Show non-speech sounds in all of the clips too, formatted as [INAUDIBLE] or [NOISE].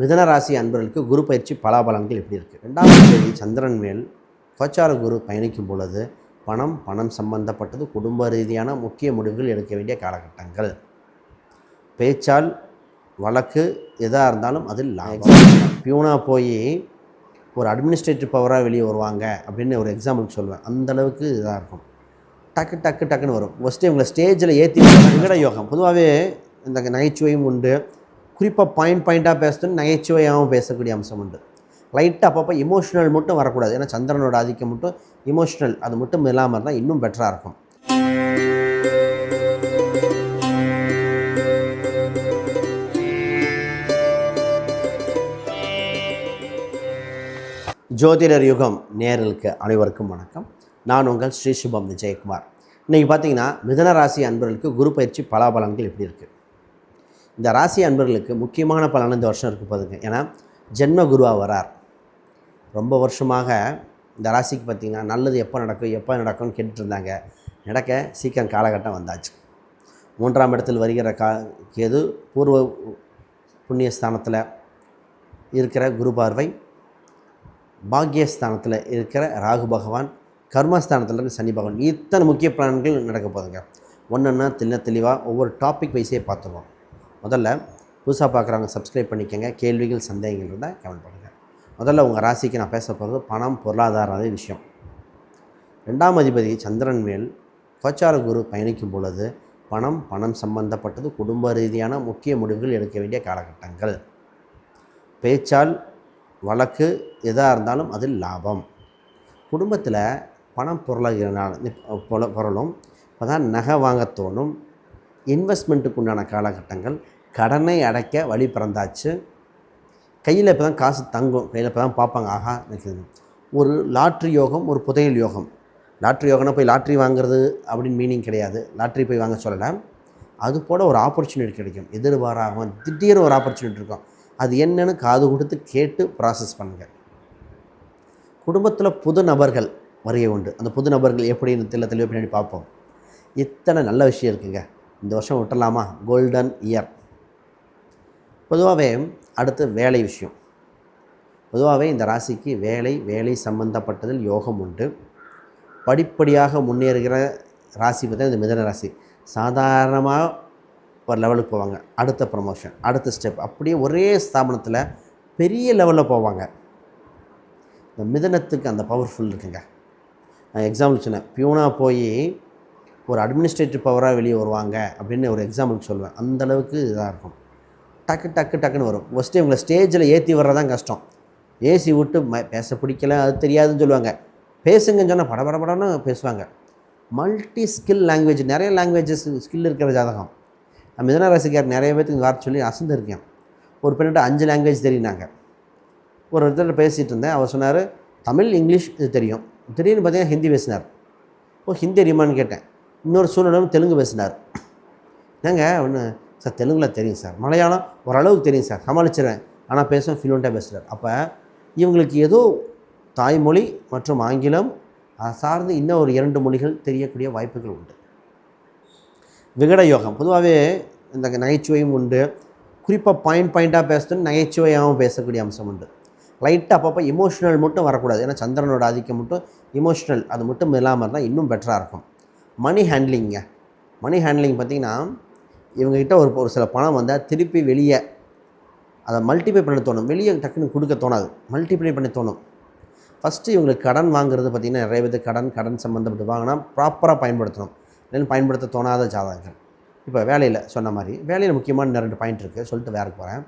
மிதன ராசி அன்பர்களுக்கு குரு பயிற்சி பலாபலன்கள் எப்படி இருக்குது ரெண்டாவது தேதி சந்திரன் மேல் கோச்சார குரு பயணிக்கும் பொழுது பணம் பணம் சம்பந்தப்பட்டது குடும்ப ரீதியான முக்கிய முடிவுகள் எடுக்க வேண்டிய காலகட்டங்கள். பேச்சால் வழக்கு எதாக இருந்தாலும் அதில் லாபம். பியூனா போய் ஒரு அட்மினிஸ்ட்ரேட்டிவ் பவராக வெளியே வருவாங்க அப்படின்னு ஒரு எக்ஸாம்பிளுக்கு சொல்லுவேன் அந்த அளவுக்கு இதாக இருக்கும். டக்கு டக்கு டக்குன்னு வரும். ஃபஸ்ட்டு இவங்களை ஸ்டேஜில் ஏற்றி விகட யோகம்? பொதுவாகவே இந்த நகைச்சுவையும் உண்டு. குறிப்பாக பாயிண்ட் பாயிண்ட்டாக பேசுறது நகைச்சுவையாகவும் பேசக்கூடிய அம்சம் உண்டு. லைட்டாக அப்பப்போ இமோஷனல் மட்டும் வரக்கூடாது. ஏன்னா சந்திரனோட ஆதிக்கம் மட்டும் இமோஷனல் அது மட்டும் இல்லாமல் இருந்தால் இன்னும் பெட்டராக இருக்கும். ஜோதிடர் யுகம் நேரலுக்கு அனைவருக்கும் வணக்கம். நான் உங்கள் ஸ்ரீ சுபம் விஜயகுமார். இன்றைக்கி பார்த்தீங்கன்னா மிதன ராசி அன்பர்களுக்கு குரு பயிற்சி பலாபலன்கள் எப்படி இருக்குது இந்த ராசி அன்பர்களுக்கு முக்கியமான பலன் இந்த வருஷம் இருக்க போகுதுங்க ஏன்னா ஜென்ம குருவாக வரார். ரொம்ப வருஷமாக இந்த ராசிக்கு பார்த்திங்கன்னா நல்லது எப்போ நடக்கும் எப்போ நடக்கும்னு கேட்டுட்ருந்தாங்க. நடக்க சீக்கிரம் காலகட்டம் வந்தாச்சு. மூன்றாம் இடத்தில் வருகிற கா கேது பூர்வ புண்ணியஸ்தானத்தில் இருக்கிற குரு பார்வை பாக்யஸ்தானத்தில் இருக்கிற ராகு பகவான் கர்மஸ்தானத்தில் இருக்கிற சனி பகவான். இத்தனை முக்கிய பலன்கள் நடக்க போகுதுங்க ஒன்று தெல்ல தெளிவாக ஒவ்வொரு டாபிக் வைஸே பார்த்துருவோம் முதல்ல புதுசாக பார்க்குறவங்க சப்ஸ்கிரைப் பண்ணிக்கோங்க. கேள்விகள் சந்தேகங்கள் இருந்தால் கமெண்ட் பண்ணுங்கள் முதல்ல உங்கள் ராசிக்கு நான் பேச போகிறது பணம் பொருளாதார விஷயம். ரெண்டாம் அதிபதி சந்திரன் மேல் கோச்சார குரு பயணிக்கும் பொழுது பணம் பணம் சம்பந்தப்பட்டது குடும்ப ரீதியான முக்கிய முடிவுகள் எடுக்க வேண்டிய காலகட்டங்கள். பேச்சால் வழக்கு எதாக இருந்தாலும் அதில் லாபம். குடும்பத்தில் பணம் பொருளாகிறனால பொருளும் இப்போ தான் நகை வாங்க தோணும் இன்வெஸ்ட்மெண்ட்டுக்கு உண்டான காலகட்டங்கள் கடனை அடைக்க வழி பிறந்தாச்சு. கையில் இப்போ தான் காசு தங்கும். கையில் இப்போ தான் பார்ப்பாங்க ஆஹா நிற்கிறது ஒரு லாட்ரி யோகம் ஒரு புதையல் யோகம். லாட்ரி யோகம்னா போய் லாட்ரி வாங்குறது அப்படின்னு மீனிங் கிடையாது. லாட்ரி போய் வாங்க சொல்லலை. அது போல் ஒரு ஆப்பர்ச்சுனிட்டி கிடைக்கும். எதிர்பாராகவும் திடீர்னு ஒரு ஆப்பர்ச்சுனிட்டி இருக்கும். அது என்னன்னு காது கொடுத்து கேட்டு ப்ராசஸ் பண்ணுங்கள் குடும்பத்தில் புது நபர்கள் வரைய உண்டு. அந்த புது நபர்கள் எப்படின்னு தெல்ல தெளிவாக பின்னாடி பார்ப்போம். இத்தனை நல்ல விஷயம் இருக்குங்க. இந்த வருஷம் விட்டுலாமா கோல்டன் இயர் பொதுவாகவே அடுத்து வேலை விஷயம். பொதுவாகவே இந்த ராசிக்கு வேலை வேலை சம்பந்தப்பட்டதில் யோகம் உண்டு. படிப்படியாக முன்னேறுகிற ராசி பார்த்தா இந்த மிதன ராசி. சாதாரணமாக ஒரு லெவலுக்கு போவாங்க. அடுத்த ப்ரமோஷன் அடுத்த ஸ்டெப் அப்படியே ஒரே ஸ்தாபனத்தில் பெரிய லெவலில் போவாங்க. இந்த மிதனத்துக்கு அந்த பவர்ஃபுல் இருக்குங்க. நான் எக்ஸாம்பிள் சொன்னேன். பியூனாக போய் ஒரு அட்மினிஸ்ட்ரேட்டிவ் பவராக வெளியே வருவாங்க அப்படின்னு ஒரு எக்ஸாம்பிளுக்கு சொல்லுவேன் அந்த அளவுக்கு இதாக இருக்கும். டக்கு டக்கு டக்குன்னு வரும். ஃபஸ்ட்டு இவங்களை ஸ்டேஜில் ஏற்றி வர்றதான் கஷ்டம். ஏசி விட்டு ம பேச பிடிக்கல அது தெரியாதுன்னு சொல்லுவாங்க. பேசுங்கன்னு சொன்னால் படபடபடன்னு பேசுவாங்க. மல்டி ஸ்கில் லாங்குவேஜ் நிறைய லாங்குவேஜஸ் ஸ்கில் இருக்கிற ஜாதகம். நம்ம மிதன ராசிக்கார் நிறைய பேத்துக்கு வார்த்தை சொல்லி அசந்துருக்கேன். ஒரு பெண்ணிட்ட அஞ்சு லாங்குவேஜ் தெரியுனாங்க ஒரு இடத்துல பேசிகிட்டு இருந்தேன். அவர் சொன்னார் தமிழ் இங்கிலீஷ் இது தெரியும். திடீர்னு பார்த்தீங்கன்னா ஹிந்தி பேசினார். ஓ ஹிந்தி தெரியுமான்னு கேட்டேன். இன்னொரு சூழ்நிலை தெலுங்கு பேசினார். என்னங்க ஒன்று சார் தெலுங்கில் தெரியும் சார். மலையாளம் ஓரளவுக்கு தெரியும் சார். சமாளிச்சிடுறேன். ஆனால் பேசுவேன் ஃப்ளூண்ட்டாக பேசுகிறார் அப்போ இவங்களுக்கு ஏதோ தாய்மொழி மற்றும் ஆங்கிலம் சார்ந்து இன்னும் ஒரு இரண்டு மொழிகள் தெரியக்கூடிய வாய்ப்புகள் உண்டு. விகட யோகம். பொதுவாகவே இந்த நகைச்சுவையும் உண்டு. குறிப்பாக பாயிண்ட் பாயிண்ட்டாக பேசுறது நகைச்சுவையாகவும் பேசக்கூடிய அம்சம் உண்டு. லைட்டாக அப்பப்போ இமோஷனல் மட்டும் வரக்கூடாது. ஏன்னா சந்திரனோட ஆதிக்கம் மட்டும் இமோஷனல் அது மட்டும் இல்லாமல் இருந்தால் இன்னும் பெட்டராக இருக்கும். மணி ஹேண்ட்லிங்க மணி ஹேண்ட்லிங் பார்த்திங்கன்னா இவங்ககிட்ட ஒரு ஒரு சில பணம் வந்தால் திருப்பி வெளியே அதை மல்டிப்ளை பண்ண தோணும். வெளியே டக்குன்னு கொடுக்க தோணாது. மல்டிப்ளை பண்ண தோணும். ஃபஸ்ட்டு இவங்களுக்கு கடன் வாங்குறது பார்த்திங்கன்னா நிறைய பேர் கடன் கடன் சம்மந்தப்பட்டு வாங்கினா ப்ராப்பராக பயன்படுத்தணும். இல்லைன்னு பயன்படுத்த தோணாத ஜாதகங்கள். இப்போ வேலையில் சொன்ன மாதிரி வேலையில் முக்கியமான ரெண்டு பாயிண்ட் இருக்குது சொல்லிட்டு வேறு போகிறேன்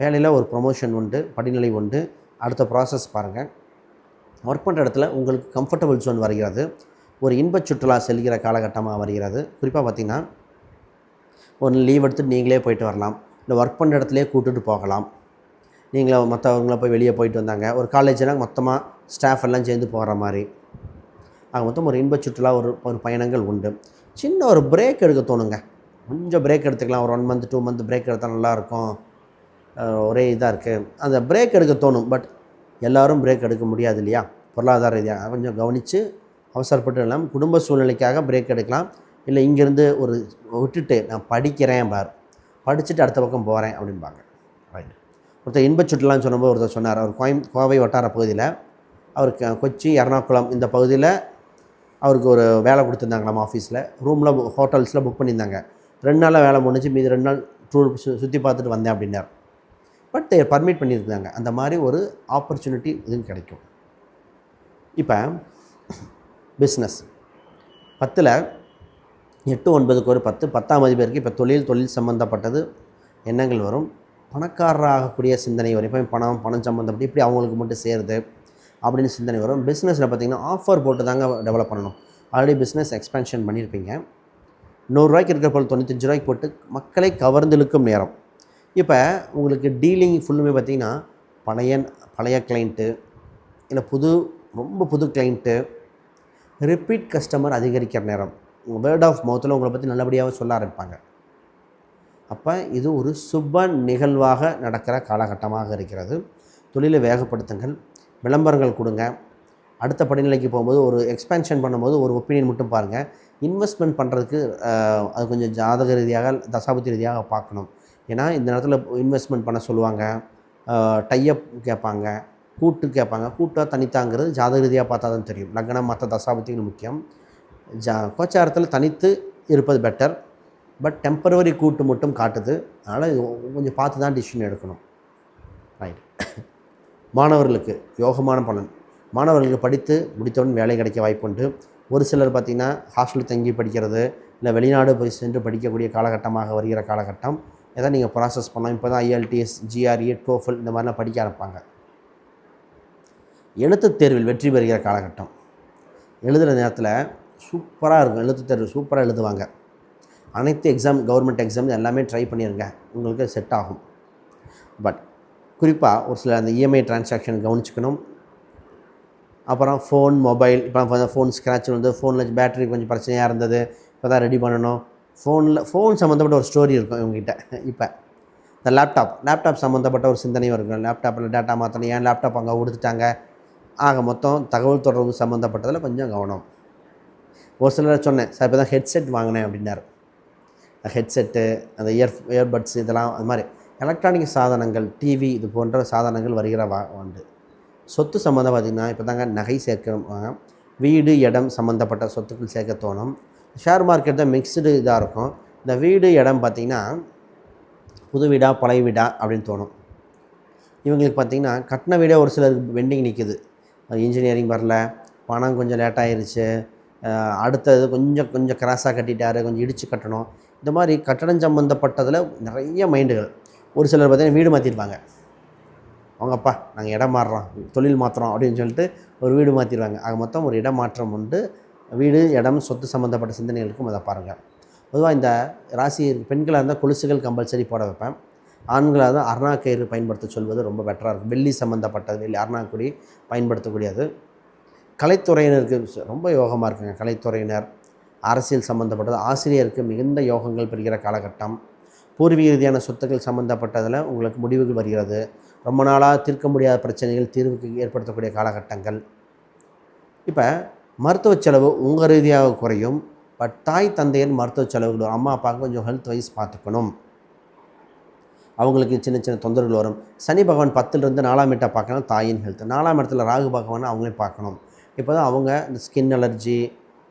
வேலையில் ஒரு ப்ரொமோஷன் உண்டு படிநிலை உண்டு. அடுத்த ப்ராசஸ் பாருங்கள் ஒர்க் பண்ணுற இடத்துல உங்களுக்கு கம்ஃபர்டபுள் ஜோன் வருகிறது. ஒரு இன்பச் சுற்றுலா செல்கிற காலகட்டமாக வருகிறது. குறிப்பாக பார்த்திங்கன்னா ஒன்று லீவ் எடுத்து நீங்களே போயிட்டு வரலாம். இல்லை ஒர்க் பண்ணுற இடத்துலையே கூட்டுட்டு போகலாம். நீங்களே மற்றவங்கள போய் வெளியே போயிட்டு வந்தாங்க. ஒரு காலேஜ்னால் மொத்தமாக ஸ்டாஃப் எல்லாம் சேர்ந்து போகிற மாதிரி. ஆக மொத்தம் ஒரு இன்பச் சுற்றுலா ஒரு ஒரு பயணங்கள் உண்டு. சின்ன ஒரு பிரேக் எடுக்க தோணுங்க. கொஞ்சம் பிரேக் எடுத்துக்கலாம். ஒரு one month two month break எடுத்தால் நல்லாயிருக்கும் ஒரே இதாக இருக்குது அந்த பிரேக் எடுக்க தோணும். பட் எல்லோரும் பிரேக் எடுக்க முடியாது இல்லையா? பொருளாதார ரீதியாக கொஞ்சம் கவனித்து அவசரப்பட்டு எல்லாம் குடும்ப சூழ்நிலைக்காக பிரேக் எடுக்கலாம். இல்லை இங்கேருந்து ஒரு விட்டுட்டு நான் படிக்கிறேன் பார். படிச்சுட்டு அடுத்த பக்கம் போகிறேன் அப்படிம்பாங்க. ரைட் ஒருத்தர் இன்பச் சுற்றுலான்னு சொன்னபோது ஒருத்தர் சொன்னார். அவர் கோயம் கோவை வட்டார பகுதியில் அவருக்கு கொச்சி எர்ணாகுளம் இந்த பகுதியில் அவருக்கு ஒரு வேலை கொடுத்துருந்தாங்களாம் ஆஃபீஸில் ரூமில் ஹோட்டல்ஸில் புக் பண்ணியிருந்தாங்க. ரெண்டு நாளில் வேலை முடிஞ்சு மீதி ரெண்டு நாள் டூர் சு சுற்றி பார்த்துட்டு வந்தேன் அப்படின்னார். பட் பர்மிட் பண்ணியிருந்தாங்க. அந்த மாதிரி ஒரு ஆப்பர்ச்சுனிட்டி இதுவும் கிடைக்கும். இப்போ பிஸ்னஸ் பத்தில் எட்டு ஒன்பதுக்கு ஒரு பத்து பத்தாம் மதிப்பேருக்கு இப்போ தொழில் தொழில் சம்மந்தப்பட்டது எண்ணங்கள் வரும். பணக்காரராகக்கூடிய சிந்தனை வரும். இப்போ பணம் பணம் சம்மந்தப்பட்டு இப்படி அவங்களுக்கு மட்டும் சேருது அப்படின்னு சிந்தனை வரும். பிஸ்னஸில் பார்த்தீங்கன்னா ஆஃபர் போட்டு தாங்க டெவலப் பண்ணணும். ஆல்ரெடி பிஸ்னஸ் எக்ஸ்பென்ஷன் பண்ணியிருப்பீங்க நூறுரூவாய்க்கு இருக்கிற பொருள் தொண்ணூத்தஞ்சு ரூபாய்க்கு போட்டு மக்களை கவர்ந்திழுக்கும் நேரம். இப்போ உங்களுக்கு டீலிங் ஃபுல்லுமே பார்த்தீங்கன்னா பழைய பழைய கிளைண்ட்டு இல்லை புது ரொம்ப புது கிளைண்ட்டு ரிப்பீட் கஸ்டமர் அதிகரிக்கிற நேரம். வேர்ட் ஆஃப் மவுத்தில் உங்களை பற்றி நல்லபடியாக சொல்ல ஆரம்பிப்பாங்க. அப்போ இது ஒரு சுப நிகழ்வாக நடக்கிற காலகட்டமாக இருக்கிறது. தொழிலை வேகப்படுத்துங்கள் விளம்பரங்கள் கொடுங்க. அடுத்த படிநிலைக்கு போகும்போது ஒரு எக்ஸ்பேன்ஷன் பண்ணும்போது ஒரு ஒப்பீனியன் மட்டும் பாருங்கள் இன்வெஸ்ட்மெண்ட் பண்ணுறதுக்கு அது கொஞ்சம் ஜாதக ரீதியாக தசாபத்தி ரீதியாக பார்க்கணும். ஏன்னா இந்த நேரத்தில் இன்வெஸ்ட்மெண்ட் பண்ண சொல்லுவாங்க. டைஅப் கேட்பாங்க. கூட்டு கேட்பாங்க. கூட்டாக தனித்தாங்கிறது ஜாதக ரீதியாக பார்த்தா தான் தெரியும். லக்னம் மற்ற தசாபத்திகள் முக்கியம். ஜா கோச்சாரத்தில் தனித்து இருப்பது பெட்டர் பட் டெம்பரவரி கூட்டு மட்டும் காட்டுது. அதனால் இது கொஞ்சம் பார்த்து தான் டிசிஷன் எடுக்கணும். ரைட் [COUGHS] மாணவர்களுக்கு யோகமான பலன். மாணவர்களுக்கு படித்து முடித்தவுடன் வேலை கிடைக்க வாய்ப்புண்டு. ஒரு சிலர் பார்த்திங்கன்னா ஹாஸ்டலில் தங்கி படிக்கிறது இல்லை வெளிநாடு போய் சென்று படிக்கக்கூடிய காலகட்டமாக வருகிற காலகட்டம். எதை நீங்கள் ப்ராசஸ் பண்ணலாம். இப்போ தான் ஐஎல்டிஎஸ் ஜிஆர்இ டோஃபல் இந்த மாதிரிலாம் படிக்க ஆரம்பிப்பாங்க. எழுத்துத் தேர்வில் வெற்றி பெறுகிற காலகட்டம். எழுதுகிற நேரத்தில் சூப்பராக இருக்கும். எழுத்துத் தேர்வு சூப்பராக எழுதுவாங்க. அனைத்து எக்ஸாம் கவர்மெண்ட் எக்ஸாம் எல்லாமே ட்ரை பண்ணிடுங்க உங்களுக்கு செட் ஆகும். பட் குறிப்பாக ஒரு சில அந்த இஎம்ஐ டிரான்சாக்ஷன் கவனிச்சுக்கணும். அப்புறம் ஃபோன் மொபைல் இப்போ ஃபோன் ஸ்க்ராட்ச் வந்து ஃபோனில் பேட்டரி கொஞ்சம் பிரச்சனையாக இருந்தது இப்போ தான் ரெடி பண்ணணும் ஃபோனில் ஃபோன் சம்மந்தப்பட்ட ஒரு ஸ்டோரி இருக்கும் இவங்ககிட்ட இப்போ. இந்த லேப்டாப் லேப்டாப் சம்மந்தப்பட்ட ஒரு சிந்தனையும் இருக்கும். லேப்டாப்பில் டேட்டா மாற்றணும் ஏன் லேப்டாப் அங்கே கொடுத்துட்டாங்க ஆக மொத்தம் தகவல் தொடர்பு சம்மந்தப்பட்டதில் கொஞ்சம் கவனம். ஒரு சிலர் சொன்னேன் சார் இப்போ தான் ஹெட்செட் வாங்கினேன் அப்படின்னாரு. ஹெட்செட்டு அந்த இயர் இயர்பட்ஸ் இதெல்லாம் அது மாதிரி எலக்ட்ரானிக் சாதனங்கள் டிவி இது போன்ற சாதனங்கள் வருகிற வா உண்டு சொத்து சம்மந்தம் பார்த்திங்கன்னா இப்போ தாங்க நகை சேர்க்க வீடு இடம் சம்மந்தப்பட்ட சொத்துக்கள் சேர்க்க தோணும். ஷேர் மார்க்கெட் தான் மிக்சடு இதாக இருக்கும். இந்த வீடு இடம் பார்த்திங்கன்னா புது வீடா பழைய வீடா அப்படின்னு தோணும். இவங்களுக்கு பார்த்திங்கன்னா கட்டின வீடே ஒரு சிலருக்கு வெண்டிங் நிற்கிது இன்ஜினியரிங் வரல. பணம் கொஞ்சம் லேட் ஆயிருச்சு. அடுத்தது கொஞ்சம் கொஞ்சம் கிராஸாக கட்டிட்டாரு. கொஞ்சம் இடித்து கட்டணும். இந்த மாதிரி கட்டடம் சம்மந்தப்பட்டதில் நிறைய மைண்டுகள் ஒரு சிலர் பார்த்திங்கன்னா வீடு மாற்றிடுவாங்க அவங்கப்பா நாங்கள் இடம் மாறுறோம். தொழில் மாற்றுறோம் அப்படின்னு சொல்லிட்டு ஒரு வீடு மாற்றிடுவாங்க ஆக மொத்தம் ஒரு இடம் மாற்றம் உண்டு. வீடு இடம் சொத்து சம்மந்தப்பட்ட சிந்தனைகளுக்கும் அதை பாருங்கள் பொதுவாக இந்த ராசி பெண்களாக இருந்தால் கொலுசுகள் கம்பல்சரி போட வைப்பேன். ஆண்களாக தான் அருணா கயிறு பயன்படுத்த சொல்வது ரொம்ப பெட்டராக இருக்கும். வெள்ளி சம்மந்தப்பட்டது வெள்ளி அருணாக்குடி பயன்படுத்தக்கூடியது. கலைத்துறையினருக்கு ரொம்ப யோகமாக இருக்குங்க. கலைத்துறையினர் அரசியல் சம்மந்தப்பட்டது ஆசிரியருக்கு மிகுந்த யோகங்கள் பெறுகிற காலகட்டம். பூர்வீக ரீதியான சொத்துக்கள் சம்மந்தப்பட்டதில் உங்களுக்கு முடிவுகள் வருகிறது. ரொம்ப நாளாக தீர்க்க முடியாத பிரச்சனைகள் தீர்வுக்கு ஏற்படுத்தக்கூடிய காலகட்டங்கள். இப்போ மருத்துவ செலவு உங்கள் ரீதியாக குறையும். பட் தாய் தந்தையின் மருத்துவ செலவுகள் அம்மா அப்பாவுக்கு கொஞ்சம் ஹெல்த் வைஸ் பார்த்துக்கணும். அவங்களுக்கு சின்ன சின்ன தொந்தரவுகள் வரும். சனி பகவான் பத்துலேருந்து நாலாம் இடத்தை பார்க்கணும் தாயின் ஹெல்த் நாலாம் இடத்துல ராகு பகவான் அவங்களையும் பார்க்கணும். இப்போ தான் அவங்க இந்த ஸ்கின் அலர்ஜி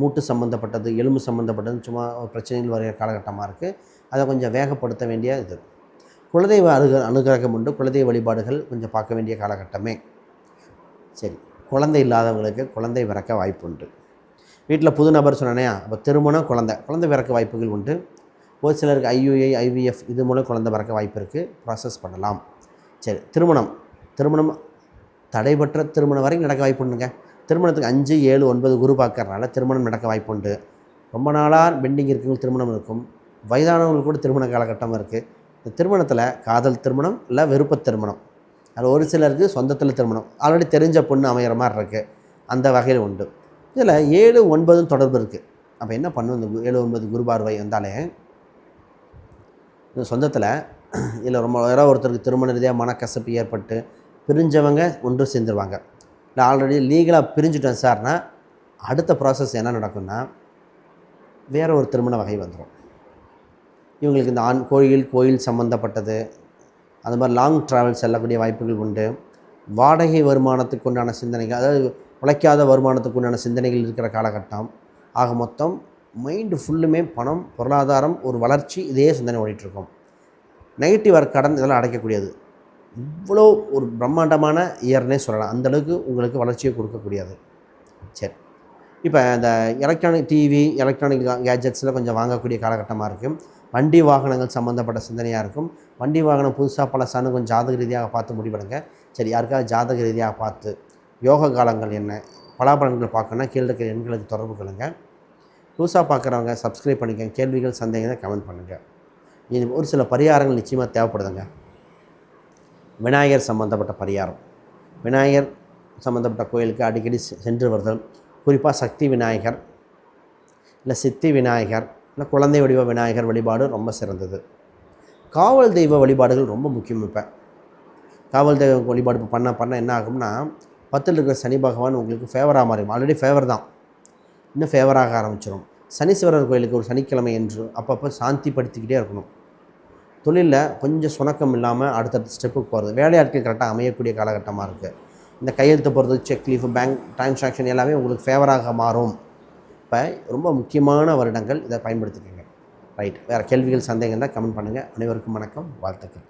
மூட்டு சம்மந்தப்பட்டது எலும்பு சம்மந்தப்பட்டது சும்மா ஒரு பிரச்சனைகள் வருகிற காலகட்டமாக இருக்குது அதை கொஞ்சம் வேகப்படுத்த வேண்டிய இது. குலதெய்வ அனுக அனுகிரகம் உண்டு. குலதெய்வ வழிபாடுகள் கொஞ்சம் பார்க்க வேண்டிய காலகட்டமே. சரி. குழந்தை இல்லாதவங்களுக்கு குழந்தை பிறக்க வாய்ப்பு உண்டு. வீட்டில் புது நபர் சொன்னேனே அப்போ திருமணம் குழந்தை. குழந்தை பிறக்க வாய்ப்புகள் உண்டு. ஒரு சிலருக்கு ஐயுஐ ஐவிஎஃப் இது மூலம் குழந்தை பிறக்க வாய்ப்பு இருக்குது ப்ராசஸ் பண்ணலாம். சரி திருமணம். திருமணம் தடைபற்ற திருமணம் வரைக்கும் நடக்க வாய்ப்பு உண்டுங்க. திருமணத்துக்கு அஞ்சு ஏழு ஒன்பது குரு பார்க்கறனால திருமணம் நடக்க வாய்ப்பு உண்டு. ரொம்ப நாளாக பெண்டிங் இருக்குங்க திருமணம் இருக்கும். வயதானவங்களுக்கு கூட திருமண காலகட்டம் இருக்குது இந்த திருமணத்தில் காதல் திருமணம் இல்லை விருப்ப திருமணம். அதில் ஒரு சிலருக்கு சொந்தத்தில் திருமணம். ஆல்ரெடி தெரிஞ்ச பொண்ணு அமைகிற மாதிரி இருக்குது அந்த வகையில் உண்டு. இதில் ஏழு ஒன்பதும் தொடர்பு இருக்குது அப்போ என்ன பண்ணும்? இந்த கு- ஏழு ஒன்பது குரு பார்வை வந்தாலே சொந்தத்தில் இதில் ரொம்ப யாராவது ஒருத்தருக்கு திருமண ரீதியாக மனக்கசப்பு ஏற்பட்டு பிரிஞ்சவங்க ஒன்று சேர்ந்துருவாங்க. இல்லை ஆல்ரெடி லீகலாக பிரிஞ்சுட்டேன் சார்னா அடுத்த ப்ராசஸ் என்ன நடக்கும்னா வேறு ஒரு திருமண வகை வந்துடும் இவங்களுக்கு இந்த ஆண் கோயில் கோயில் சம்மந்தப்பட்டது அது மாதிரி லாங் ட்ராவல் செல்லக்கூடிய வாய்ப்புகள் உண்டு. வாடகை வருமானத்துக்கு உண்டான சிந்தனைகள் அதாவது உழைக்காத வருமானத்துக்கு உண்டான சிந்தனைகள் இருக்கிற காலகட்டம். ஆக மொத்தம் மைண்டு ஃபுல்லுமே பணம் பொருளாதாரம் ஒரு வளர்ச்சி இதே சிந்தனை ஓடிட்டுருக்கோம். நெகட்டிவ் ஒர்க் கடன் இதெல்லாம் அடைக்கக்கூடியது. இவ்வளோ ஒரு பிரம்மாண்டமான இயர்னே சொல்லலாம். அந்தளவுக்கு உங்களுக்கு வளர்ச்சியை கொடுக்கக்கூடியது. சரி. இப்போ இந்த எலக்ட்ரானிக் டிவி எலக்ட்ரானிக் கேஜெட்ஸில் கொஞ்சம் வாங்கக்கூடிய காலகட்டமாக இருக்கும். வண்டி வாகனங்கள் சம்மந்தப்பட்ட சிந்தனையாக இருக்கும். வண்டி வாகனம் புதுசாக பழசானு கொஞ்சம் ஜாதக ரீதியாக பார்த்து முடிவெடுங்க. சரி யாருக்காவது ஜாதக ரீதியாக பார்த்து யோக காலங்கள் என்ன? பலாபலன்கள் பார்க்கணுன்னா கீழே இருக்கிற எண்களுக்கு தொடர்பு கொள்ளுங்க. புதுசாக பார்க்குறவங்க சப்ஸ்கிரைப் பண்ணிக்கங்க. கேள்விகள் சந்தேகங்கள் கமெண்ட் பண்ணுங்கள் இது ஒரு சில பரிகாரங்கள் நிச்சயமாக தேவைப்படுதுங்க. விநாயகர் சம்மந்தப்பட்ட பரிகாரம். விநாயகர் சம்மந்தப்பட்ட கோயிலுக்கு அடிக்கடி செ- சென்று வருதல். குறிப்பாக சக்தி விநாயகர் இல்லை சித்தி விநாயகர் இல்லை குழந்தை வடிவ விநாயகர் வழிபாடு ரொம்ப சிறந்தது. காவல் தெய்வ வழிபாடுகள் ரொம்ப முக்கியம் இப்போ. காவல் தெய்வ வழிபாடு பண்ண பண்ண என்ன ஆகும்னா பத்தில் இருக்கிற சனி பகவான் உங்களுக்கு ஃபேவராக மாறிடும் ஆல்ரெடி ஃபேவர் தான். இன்னும் ஃபேவராக ஆரம்பிச்சிடும் சனீஸ்வரர் கோயிலுக்கு ஒரு சனிக்கிழமை என்று அப்பப்போ சாந்தி படுத்திக்கிட்டே இருக்கணும். தொழிலில் கொஞ்சம் சுணக்கம் இல்லாமல் அடுத்தடுத்த ஸ்டெப்புக்கு போகிறது வேலையாட்கள் கரெக்டாக அமையக்கூடிய காலகட்டமாக இருக்குது இந்த கையெழுத்து போகிறது செக் லீஃப் பேங்க் டிரான்சாக்ஷன் எல்லாமே உங்களுக்கு ஃபேவராக மாறும். இப்போ ரொம்ப முக்கியமான வருடங்கள் இதை பயன்படுத்திக்கோங்க. ரைட் வேறு கேள்விகள் சந்தேகம் தான் கமெண்ட் பண்ணுங்கள் அனைவருக்கும் வணக்கம். வாழ்த்துக்கள்.